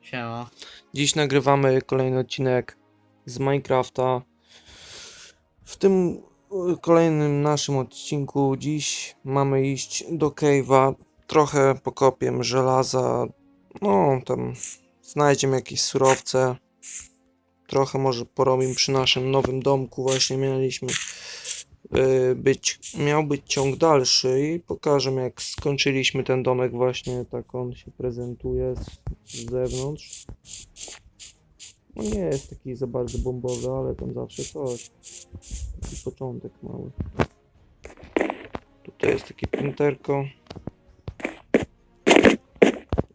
Siema. Dziś nagrywamy kolejny odcinek z Minecrafta. W tym y, kolejnym naszym odcinku dziś mamy iść do cave'a. Trochę pokopiem żelaza. No, tam znajdziemy jakieś surowce. Trochę może porobimy przy naszym nowym domku. Właśnie mieliśmy być, miał być ciąg dalszy i pokażę jak skończyliśmy ten domek właśnie tak on się prezentuje z, z zewnątrz. No nie jest taki za bardzo bombowy, ale tam zawsze coś. Taki początek mały. Tutaj jest takie pięterko.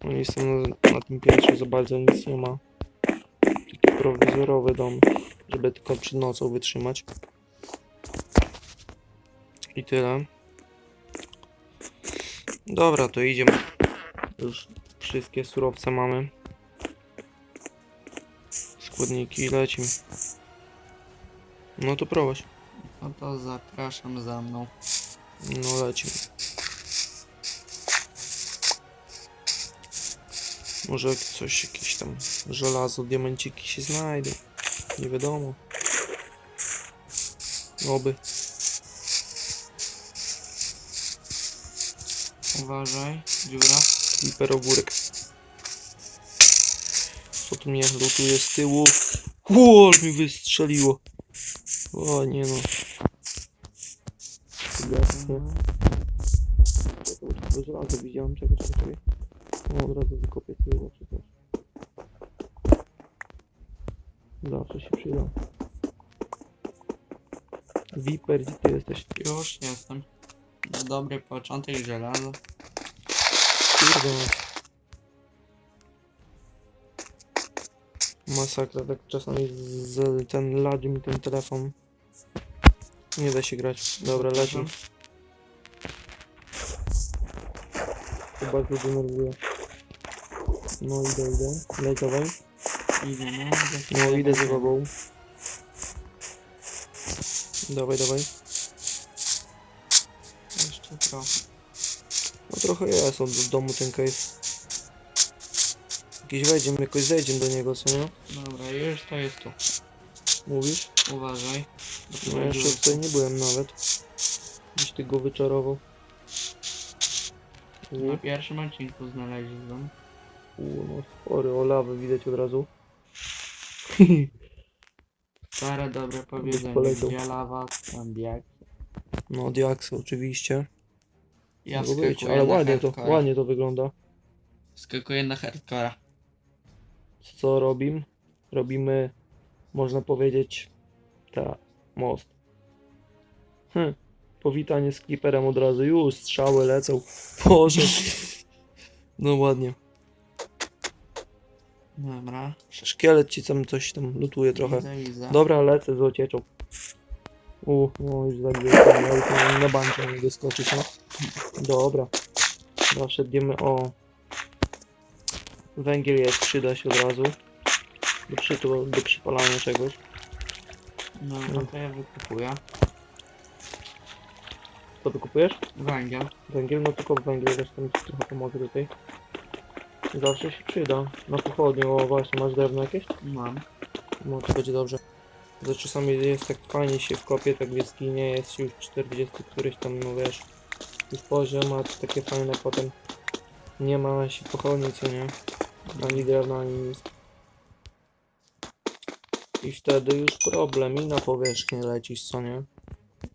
No jestem na, na tym piętrze za bardzo nic nie ma. Taki prowizorowy dom, żeby tylko przed nocą wytrzymać. I tyle. Dobra, to idziemy. Już wszystkie surowce mamy. Składniki lecimy. No to prowadź. No to zapraszam za mną. No lecimy. Może coś, jakieś tam żelazo, diamenciki się znajdą. Nie wiadomo. Oby. Uważaj, dziura. Creeper ogórek. Co tu mnie lutuje z tyłu? Ło, mi wystrzeliło. O nie no. Gasnie. To żelazo widziałem, czekaj, czekaj, czekaj. No, od razu wykopię tyle, czy coś. Zawsze się przyda. Viper, gdzie ty jesteś? Już jestem. Na dobry początek żelazo. Kurde. Masakra, tak czasami z, ten ladzi mi ten telefon. Nie da się grać. Dobra, lecimy. To bardzo denerwuje. No idę, idę. Leć dawaj. Idę, no. No idę za tobą. Dawaj, dawaj. No trochę jest od domu ten cave. Jakiś wejdziemy, jakoś zejdziemy do niego, co nie? Dobra, już to jest tu. Mówisz? Uważaj. No ja jeszcze tutaj nie byłem nawet. Gdzieś ty go wyczarował. Na pierwszym odcinku znaleźliśmy. U, no spory, o lawę widać od razu. Stare dobre powiedzenie. poleciał. Gdzie lawa, tam bieg. No diaksy oczywiście. Ja być, wskakuję ale na ładnie to, hardcora. ładnie to wygląda. Wskakuję na hardcora. Co robimy? Robimy, można powiedzieć, ta, most. Hm, powitanie z Clipperem od razu, już strzały lecą. Boże. No ładnie. Dobra. Szkielet ci tam coś tam lutuje trochę. Widzę, widzę. Dobra, lecę z ocieczą. U, no już już miałem na bankę nie wyskoczyć, no. Dobra. Zawsze diemy, o. Węgiel jest, przyda się od razu. Do, przytu, do przypalania czegoś. No, no to ja wykupuję. Co ty kupujesz? Węgiel. Węgiel, no tylko węgiel, też tam trochę pomogę tutaj. Zawsze się przyda. Na pochodniu, o właśnie, masz drewno jakieś? Mam. No to będzie dobrze. To czasami jest tak fajnie się wkopie, tak w jaskinie, jest już 40 któryś tam, no wiesz, już poziom, a takie fajne potem nie ma się pochodni, co nie? Ani drewna, ani nic. I wtedy już problem i na powierzchnię lecisz, co nie?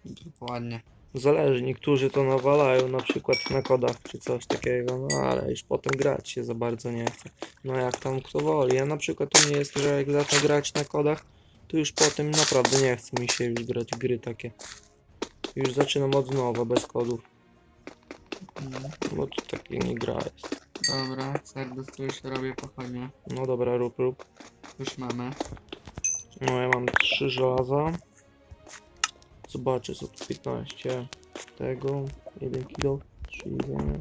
Dokładnie. Zależy, niektórzy to nawalają na przykład na kodach czy coś takiego, no ale już potem grać się za bardzo nie chce. No jak tam kto woli. Ja na przykład to nie jest, że jak zacznę grać na kodach, to już potem naprawdę nie chce mi się już grać w gry takie. Już zaczynam od nowa, bez kodów. Bo to takie nie gra jest. Dobra, serdecznie już robię pochodnie. No dobra, rób, rób. Już mamy. No ja mam 3 żelaza. Zobaczę co tu 15 tego, 1 kilo, 3 jedzenia.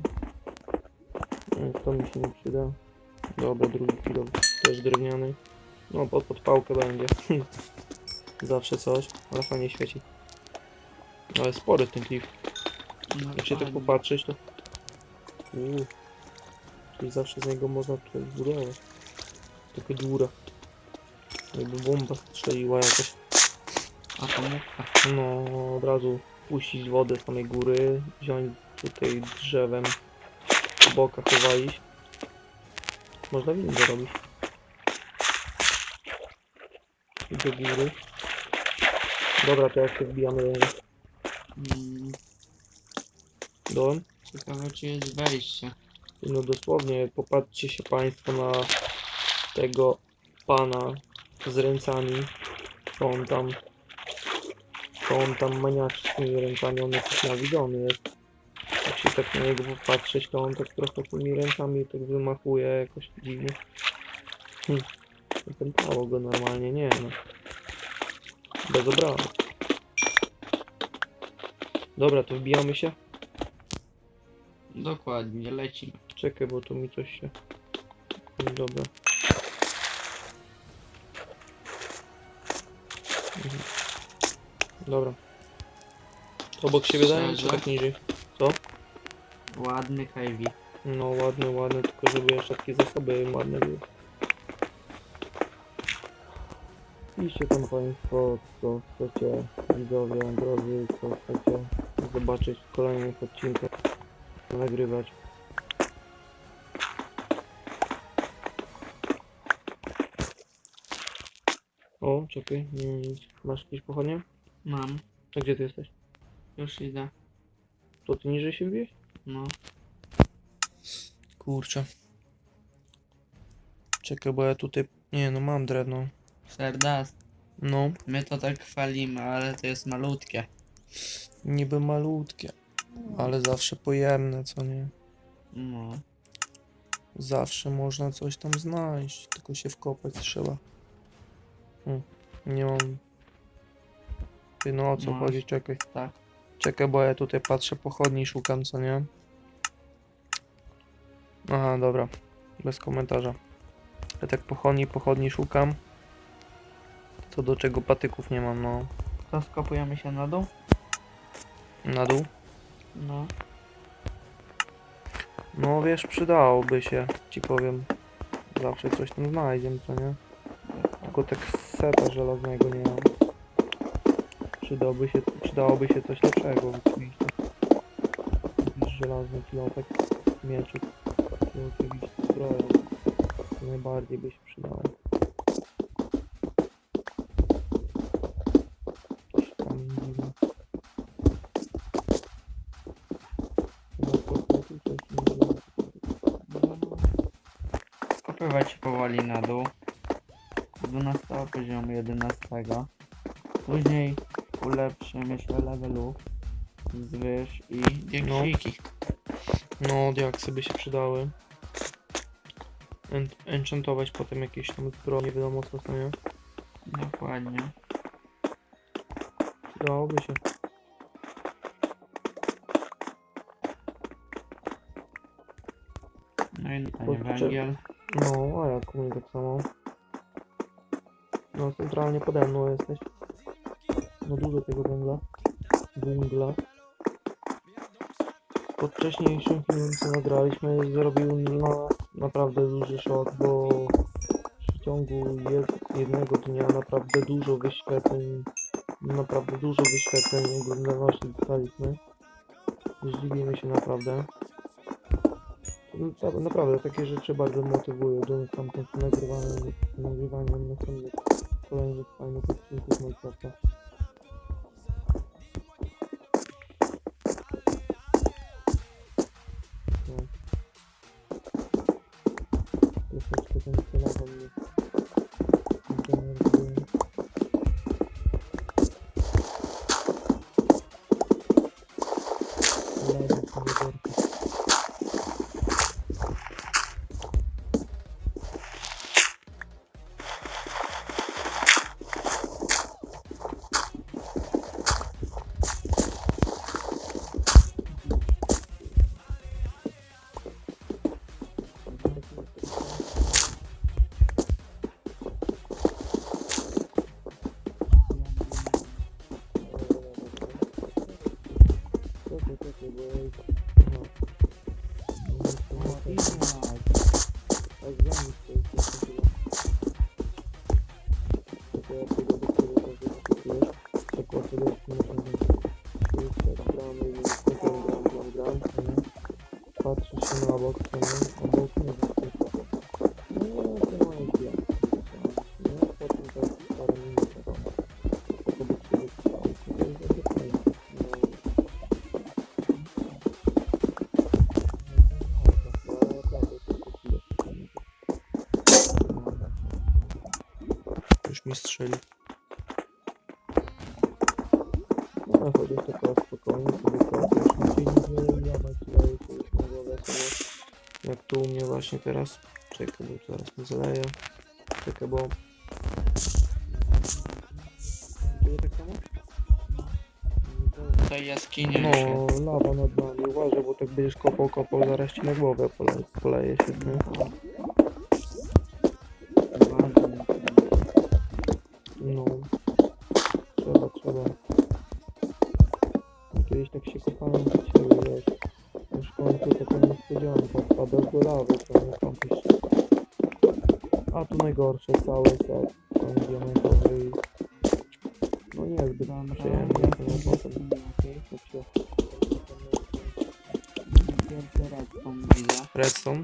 E, To mi się nie przyda. Dobra, drugi kilo też drewniany. No pod podpałkę będzie. Zawsze coś, ale fajnie świeci. Ale spory ten klif. Jak się tak popatrzeć to... Uuu. Czyli zawsze z niego można tutaj zbudować. Taka dziura. Jakby bomba strzeliła jakaś. Atomówka. No, od razu puścić wodę z samej góry, wziąć tutaj drzewem, w boka chowalić. Można windę robić. I do góry. Dobra, to jak się wbijamy Mm, dołem. ciekawe czy jest wejście. No dosłownie, popatrzcie się Państwo na tego pana z ręcami. Co on tam, co on tam tymi rękami, on jakiś nawidzony jest. Jak się tak na niego popatrzeć, to on tak trochę tymi rękami tak wymachuje jakoś dziwnie. Hm. Opętało go normalnie, nie no. Bez obrazu. Dobra, to wbijamy się. Dokładnie, lecimy. Czekaj, bo tu mi coś się... Dobra. Mhm. Dobra. Obok siebie dają, czy tak niżej? Ładny Kajwi. No ładny, ładny, tylko żeby jeszcze takie zasoby ładne były. Piszcie tam Państwo, co chcecie, widzowie, drodzy, co chcecie zobaczyć w kolejnych odcinkach, nagrywać. O, czekaj, nie, nie, nie. masz jakieś pochodnie? Mam. A gdzie ty jesteś? Już idę. To ty niżej się wbiłeś? No. Kurczę. Czekaj, bo ja tutaj... Nie, no mam drewno. Serdas. No, My to tak chwalimy, ale to jest malutkie. niby malutkie, ale zawsze pojemne, co nie? No. Zawsze można coś tam znaleźć, tylko się wkopać trzeba. Hm, nie mam... Ty, no o co Masz. chodzi? Czekaj. Tak. Czekaj, bo ja tutaj patrzę pochodni szukam, co nie? Aha, dobra. Bez komentarza. Ja tak pochodni, pochodni szukam. Co do czego patyków nie mam, no. To skopujemy się na dół? Na dół. No. No wiesz, przydałoby się, ci powiem. Zawsze coś tam znajdziemy, co nie? Tylko tak seta żelaznego nie mam. Przydałoby się, przydałoby się coś lepszego. Jakiś żelazny pilotek, mieczyk. I oczywiście zbroja. To najbardziej by się przydało. Się powoli na dół. Z 12 poziomu 11. Później ulepszy myślę levelu. Zwyż i dieksiki. No, diaksy by się przydały. En enchantować potem jakieś tam zbroje, nie wiadomo co to nie. Dokładnie. Przydałoby się. No i Kurczę. węgiel. No, a jak u mnie tak samo. No, centralnie pode mną jesteś. No dużo tego węgla. Węgla. Po wcześniejszym filmie, co nagraliśmy, zrobił na naprawdę duży szok, bo w ciągu jed jednego dnia naprawdę dużo wyświetleń, naprawdę dużo wyświetleń oglądalności dostaliśmy. Zdziwimy się naprawdę. No, ta- Naprawdę, takie rzeczy bardzo motywują do tam nagrywania, nagrywania następnych kolejnych fajnych odcinków Minecrafta. tem uma mnie strzeli. No chociaż taka spokojnie sobie kopiesz, nic się nie jamać, daje się już głowę sobie. Jak tu u mnie właśnie teraz. Czekaj, bo zaraz mi zaleję. Czekaj, bo... Ciebie tak samo? Tutaj jaskinie. No, lawa nad nami. Uważaj, bo tak będziesz kopał, kopał, zaraz ci na głowę pole, poleje się. Nie? Niespodzianka. Wpadasz do lawy, to nie kąpisz się. A tu najgorsze, cały set. Tam diamentowy. No niezbyt przyjemnie. No, potem... się- Pierwszy raz tą widzę. Redstone.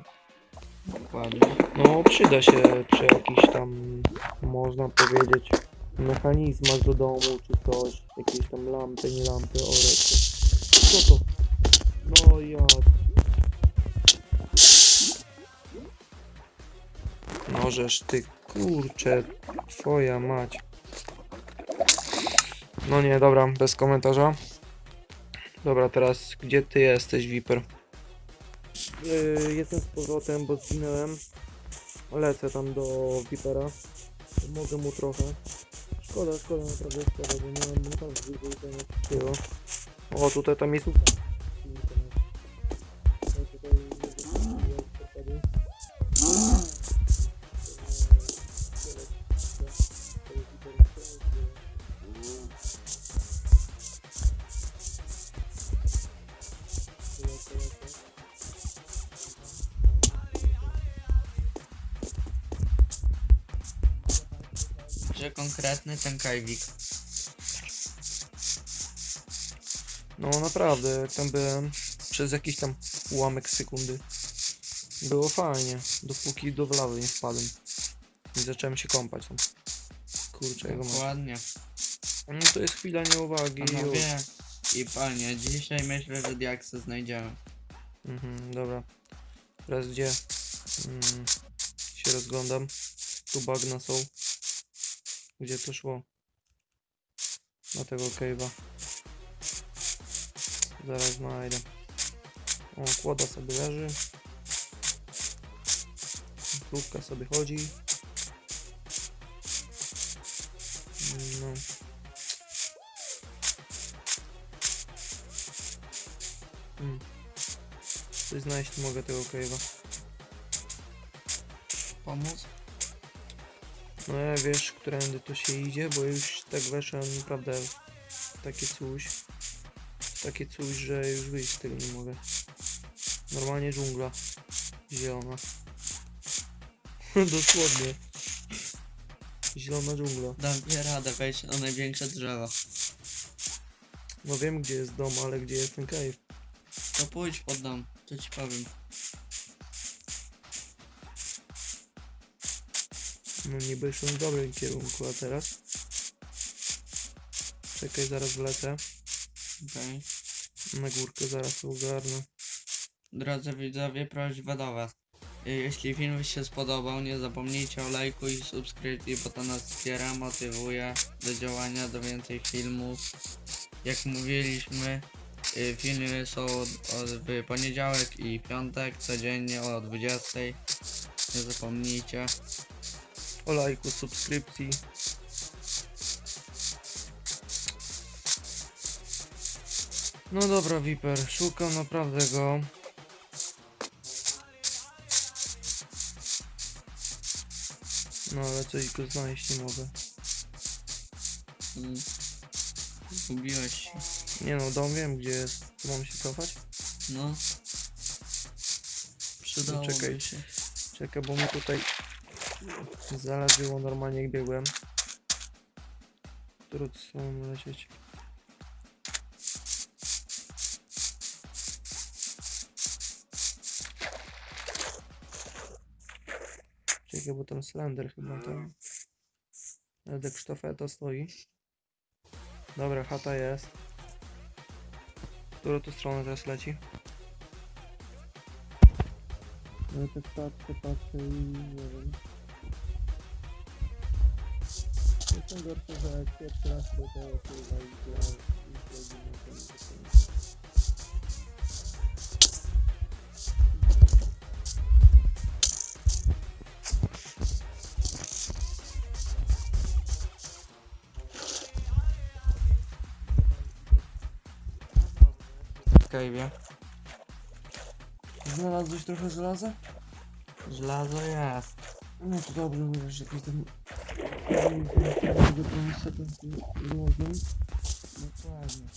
Dokładnie. No, przyda się przy jakichś tam, można powiedzieć, mechanizmach do domu czy coś. Jakieś tam lampy, nie lampy, o rety. Co to? No ja. Żeż ty, kurczę, twoja mać. No nie, dobra, bez komentarza. Dobra, teraz gdzie ty jesteś, Viper? Yy, jestem z powrotem, bo zginąłem. Lecę tam do Vipera. Mogę mu trochę. Szkoda, szkoda, naprawdę szkoda, bo nie mam naprawdę dużo jedzenia. O, tutaj tam jest... Że konkretny ten kajwik. No naprawdę, jak tam byłem przez jakiś tam ułamek sekundy. Było fajnie, dopóki do lawy nie wpadłem. I zacząłem się kąpać tam. Kurczę, jego mam. Dokładnie. No to jest chwila nieuwagi. Panowie i panie, dzisiaj myślę, że diaksy znajdziemy. Mhm, dobra. Teraz gdzie? Mm, się rozglądam. Tu bagna są. Gdzie to szło? Na tego cave'a. Zaraz znajdę. O, kłoda sobie leży. Krówka sobie chodzi. No. Mm. Coś znaleźć mogę tego cave'a. Pomóc? No ja wiesz, którędy to się idzie, bo już tak weszłem naprawdę w takie coś. Takie coś, że już wyjść z tego nie mogę. Normalnie dżungla. Zielona. Dosłownie. Zielona dżungla. Dam ci radę wejść na największe drzewo. No wiem gdzie jest dom, ale gdzie jest ten cave? To pójdź pod dom, to ci powiem. No niby szłem w dobrym kierunku, a teraz? Czekaj, zaraz wlecę. Okej. Na górkę zaraz to ogarnę. Drodzy widzowie, prośba do was. Y, Jeśli film się spodobał, nie zapomnijcie o lajku i subskrypcji, bo to nas wspiera, motywuje do działania, do więcej filmów. Jak mówiliśmy, y, filmy są od, od, w poniedziałek i piątek, codziennie o 20. Nie zapomnijcie. O lajku, subskrypcji. No dobra, Viper, szukam naprawdę go. No ale coś go znaleźć nie mogę. Mm. Zgubiłeś się. Nie no, dom wiem gdzie jest. Mam się cofać? No. Przydałoby czekaj. się. Czekaj, bo mi tutaj zależyło normalnie jak biegłem. Którą stronę lecieć? Czekaj, bo tam Slender chyba tam. Edek sztafeta stoi. Dobra, chata jest. Którą tu stronę teraz leci? No tak patrzę, patrzę i nie wiem. Najgorsze, że pierwszy raz do tego chyba i cave'ie. Znalazłeś trochę żelaza? Żelazo jest. No to dobrze, mówisz jakieś tam... Złożę. Dokładnie.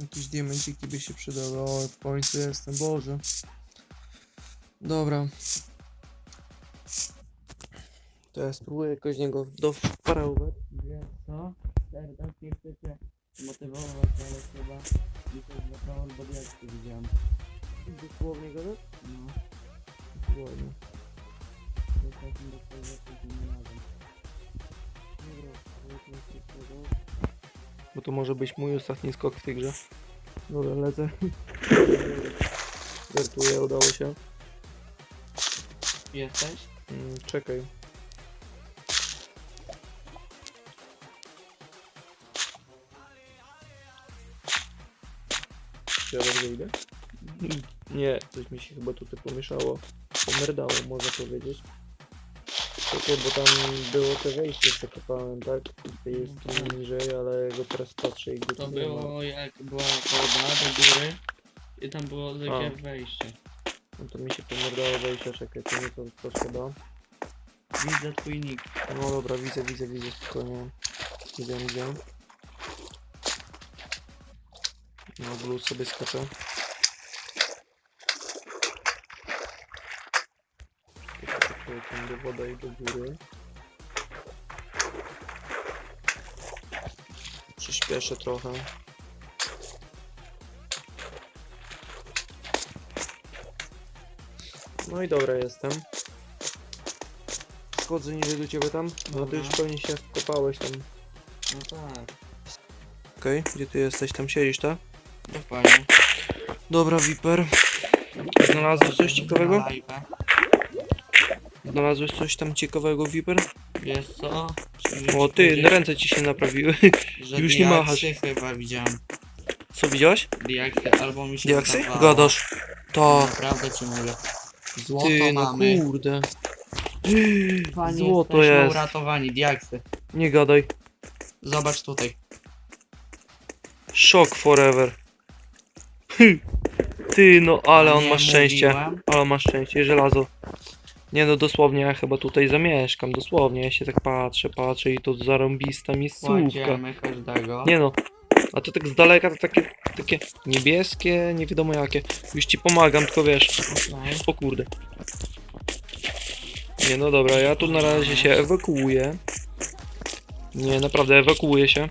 Jakieś diamenciki by się przydały. O, w końcu jestem, Boże. Dobra. To ja spróbuję jakoś niego doparować. Wiesz co? Serdecznie chcę cię motywować, ale chyba do diakty widziałem. Dosłownie gadać? No, Dosłownie. to jest takim do twojego tym razem. Bo to może być mój ostatni skok w tej grze. Dobra, lecę. Żartuję, udało się. Jesteś? Mm, czekaj. Teraz wyjdę? Nie, coś mi się chyba tutaj pomieszało. Pomerdało, można powiedzieć. Czekaj, bo tam było te wejście, co kopałem, tak? Tutaj jest tu niżej, ale go teraz patrzę i go To tu nie ma. było jak była woda do góry i tam było takie A. wejście. No to mi się pomerdało wejście, czekaj, to nie to, to. Widzę twój nick. No dobra, widzę, widzę, widzę, spokojnie. Widzę, widzę. No, blue sobie skaczę. Tam do woda i do góry. Przyspieszę trochę. No i dobra jestem. Wchodzę niżej do ciebie tam. No ty już pewnie się wkopałeś tam. No tak. Okej, gdzie ty jesteś? Tam siedzisz, tak? Dokładnie. Dobra, Viper. Znalazłeś coś ciekawego? Znalazłeś coś tam ciekawego, Viper? Wiesz co? O, ty, ręce ci się naprawiły. Że już nie machasz. diaksy chyba widziałem. Co widziałeś? Diaksy albo mi się Diaksy? wydawało. Gadasz. To. Naprawdę ci mówię. Złoto Ty, no mamy. kurde. Panie, Złoto jesteśmy jest. uratowani, diaksy. Nie gadaj. Zobacz tutaj. Shock forever. Hy. Ty, no ale on Nie ma szczęście. mówiłem? Ale on ma szczęście, żelazo. Nie no, dosłownie ja chyba tutaj zamieszkam, dosłownie. Ja się tak patrzę, patrzę i to zarąbista miejscówka. Kładziemy każdego. Nie no. A to tak z daleka to takie, takie niebieskie, nie wiadomo jakie. Już ci pomagam, tylko wiesz. Okej. O kurde. Nie no dobra, ja tu na razie się ewakuuję. Nie, naprawdę ewakuuję się.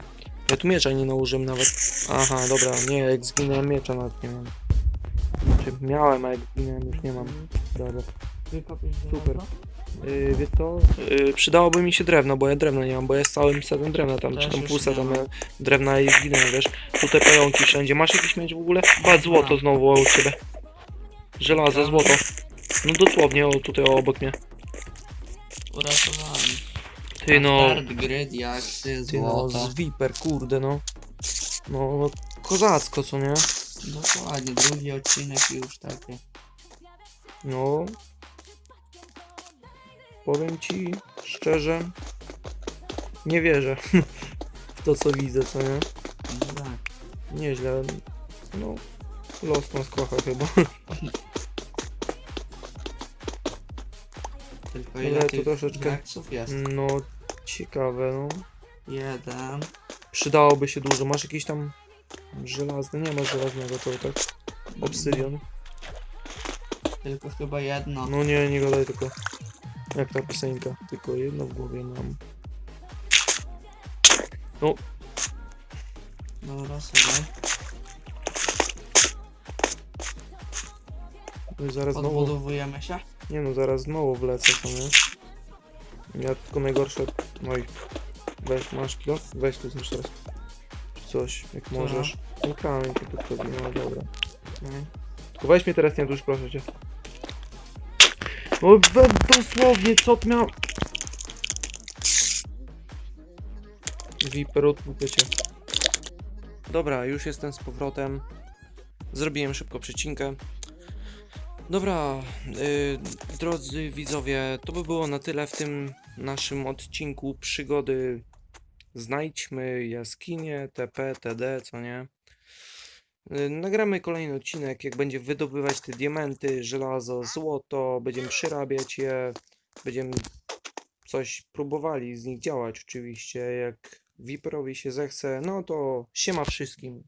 Ja tu miecza nie nałożyłem nawet. Aha, dobra, nie, jak zginąłem miecza nawet nie mam. Znaczy miałem, a jak zginąłem już nie mam. Dobra. Super. Yy, wiesz co? Yy, przydałoby mi się drewno, bo ja drewna nie mam, bo ja z całym setem drewna tam, Też czy tam już pół nie seta mam. miałem drewna i zginąłem, wiesz? Tutaj pająki wszędzie. Masz jakiś miecz w ogóle? Patrz, złoto znowu u ciebie. Żelazo, Tam. złoto. No dosłownie, o tutaj obok mnie. Uratowani. Ty no, Start gry, diaksy, ty no, z Viper, kurde no. No, kozacko, co nie? Dokładnie, drugi odcinek już taki. No. Powiem ci szczerze, nie wierzę w to, co widzę, co nie? No tak. Nieźle. No, los nas kocha chyba. Tylko Ale ile to tych troszeczkę- jest? No, ciekawe, no. Jeden. Przydałoby się dużo. Masz jakiś tam żelazny? Nie masz żelaznego, to tak? Obsydian. Tylko chyba jedno. No nie, nie gadaj tylko. Jak ta piosenka? Tylko jedno w głowie mam. Dobra, sobie. No i zaraz znowu... Odbudowujemy się. Nie no, zaraz znowu wlecę, co nie? Ja tylko najgorsze... No i... Weź, masz kilo? Weź tu zniszcz teraz. Czy coś, jak Co? możesz. No kamień to podchodzi, no dobra. Okej. Tylko weź mnie teraz nie dusz, proszę cię. O, we- dosłownie, co miał... Viper, odpukaj cię. Dobra, już jestem z powrotem. Zrobiłem szybko przecinkę. Dobra, y, drodzy widzowie, to by było na tyle w tym naszym odcinku przygody. Znajdźmy jaskinie, TP, TD, co nie? Y, Nagramy kolejny odcinek, jak będzie wydobywać te diamenty, żelazo, złoto, będziemy przyrabiać je, będziemy coś próbowali z nich działać oczywiście, jak Viperowi się zechce, no to siema wszystkim.